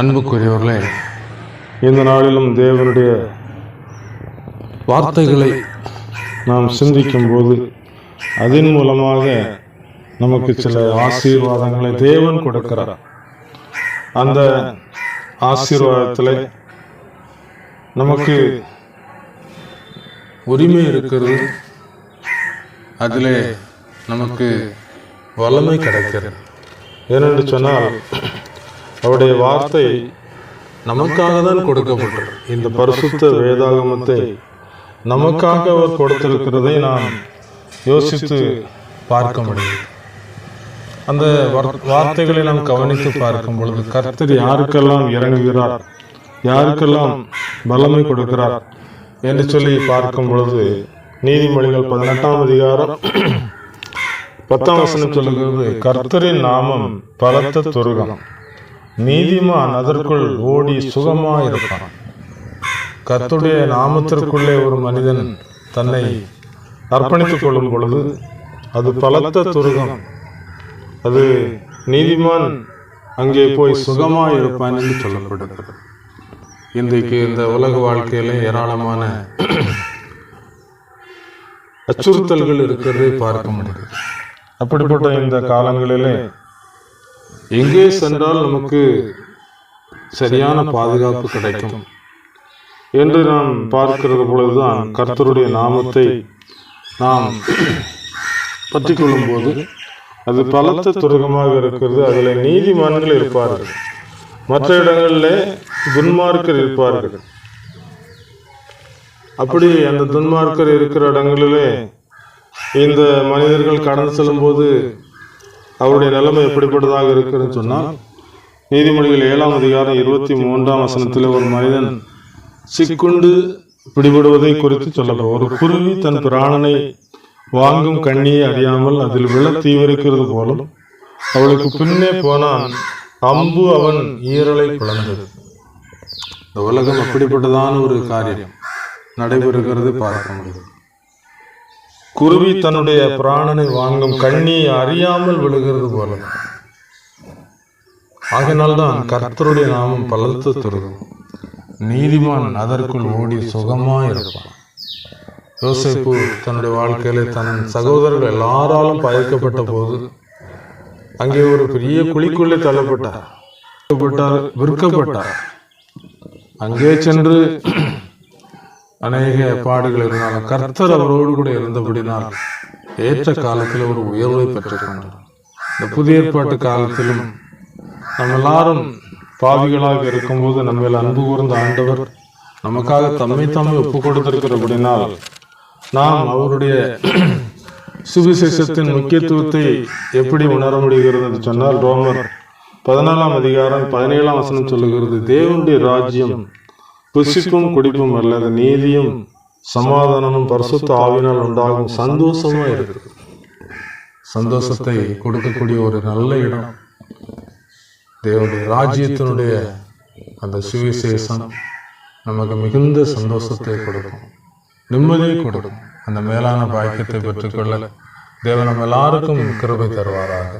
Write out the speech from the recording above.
அன்புக்குரியவர்களே இந்த நாளிலும் தேவனுடைய வார்த்தைகளை நாம் சிந்திக்கும் போது அதன் மூலமாக நமக்கு சில ஆசீர்வாதங்களை தேவன் கொடுக்கிறார். அந்த ஆசீர்வாதத்தில் நமக்கு உரிமை இருக்கிறது. அதிலே நமக்கு வல்லமை கிடைக்கிறது. ஏனென்று சொன்னால் அவருடைய வார்த்தை நமக்காக தான் கொடுக்கப்பட்டது. இந்த பரிசுத்த வேதாகமத்தை நமக்காக அவர் கொடுத்திருக்கிறதை நாம் யோசித்து பார்க்க முடியும். அந்த வர்- வார்த்தைகளை நாம் கவனித்து பார்க்கும் பொழுது கர்த்தர் யாருக்கெல்லாம் இறங்குகிறார்? யாருக்கெல்லாம் பலமை கொடுக்கிறார்? என்று சொல்லி பார்க்கும் பொழுது நீதிமொழிகள் பதினெட்டாம் அதிகாரம் பத்தாம் வசனம் சொல்லுகிறது கர்த்தரின் நாமம் பலத்த துருகம் நீதிமான் அதற்குள் ஓடி சுகமா இருப்பான் நாமத்திற்குள்ளே ஒரு மனிதன் தன்னை அர்ப்பணித்துக் கொள்ளும் பொழுது அது பலத்த துருகம். அது நீதிமான் அங்கே போய் சுகமா இருப்பான் என்று சொல்லப்படுகிறது. இன்றைக்கு இந்த உலக வாழ்க்கையில ஏராளமான அச்சுறுத்தல்கள் இருக்கிறதை பார்க்க முடியுது அப்படிப்பட்ட இந்த காலங்களிலே எங்கே சென்றால் நமக்கு சரியான பாதுகாப்பு கிடைக்கும். என்று நாம் பார்க்கிறது பொழுதுதான் கர்த்தருடைய நாமத்தை நாம் பற்றி கொள்ளும்போது அது பலத்த துருகமாக இருக்கிறது. அதில் நீதிமான்கள் இருப்பார்கள். மற்ற இடங்களில் துன்மார்க்கர் இருப்பார்கள். அப்படி அந்த துன்மார்க்கர் இருக்கிற இடங்களிலே இந்த மனிதர்கள் கடந்து செல்லும்போது அவருடைய நிலைமை எப்படிப்பட்டதாக இருக்குன்னு சொன்னால் நீதிமொழிகள் ஏழாம் அதிகாரம் இருபத்தி மூன்றாம் வசனத்தில் ஒரு மனிதன் சிக்குண்டு பிடிபடுவதை குறித்து சொல்லலாம் ஒரு குருவி தன் பிராணனை வாங்கும் கண்ணியை அறியாமல் அதில் விழ தீவிரிக்கிறது போலும் அவளுக்கு பின்னே போனான் அம்பு அவன் ஈரலை பிளந்தது. இந்த உலகம் அப்படிப்பட்டதான ஒரு காரியம். நடைபெறுகிறது பார்க்க முடியும் குருவி தன்னுடைய பிராணனை வாங்கும் கண்ணியை அறியாமல் விழுகிறது போல. ஆகினால்தான் கர்த்தருடைய நாமம் பலத்து துருகும் நீதிமான் அதற்குள் ஓடி சுகமா இருப்பான். யோசிப்பு தன்னுடைய வாழ்க்கையில தன் சகோதரர்கள் எல்லாராலும் பயக்கப்பட்ட போது அங்கே ஒரு பெரிய குழிக்குள்ளே தள்ளப்பட்டார். விற்கப்பட்டார். அங்கே சென்று அநேக பாடுகள் இருந்தாலும் கர்த்தர் அவரோடு கூட இருந்தபடினால் ஏற்ற காலத்தில் ஒரு உயர்வை பெற்றுக்கொண்டார். இந்த புதிய ஏற்பாட்டு காலத்திலும் நம்ம எல்லாரும் பாவிகளாக இருக்கும்போது நம்ம அன்பு கூர்ந்த ஆண்டவர் நமக்காக தம்மை தம்மை ஒப்பு கொடுத்திருக்கிறபடினால் நாம் அவருடைய சுவிசேஷத்தின் முக்கியத்துவத்தை எப்படி உணர முடிகிறது என்று சொன்னால் ரோமர் பதினாலாம் அதிகாரம் பதினேழாம் வசனம் சொல்லுகிறது தேவனுடைய ராஜ்யம் புசிப்பும் குடிப்பும் அல்ல நீதியும் சமாதானமும் பரிசுத்த ஆவினால் உண்டாகும் சந்தோஷமா இருக்கு சந்தோஷத்தை கொடுக்கக்கூடிய ஒரு நல்ல இடம். தேவனுடைய ராஜ்யத்தினுடைய அந்த சுவிசேஷம் நமக்கு மிகுந்த சந்தோஷத்தை கொடுக்கும். நிம்மதியை கொடுக்கும். அந்த மேலான பாக்கியத்தை பெற்றுக்கொள்ள தேவன் நம்ம எல்லாருக்கும் கிருபை தருவாராக.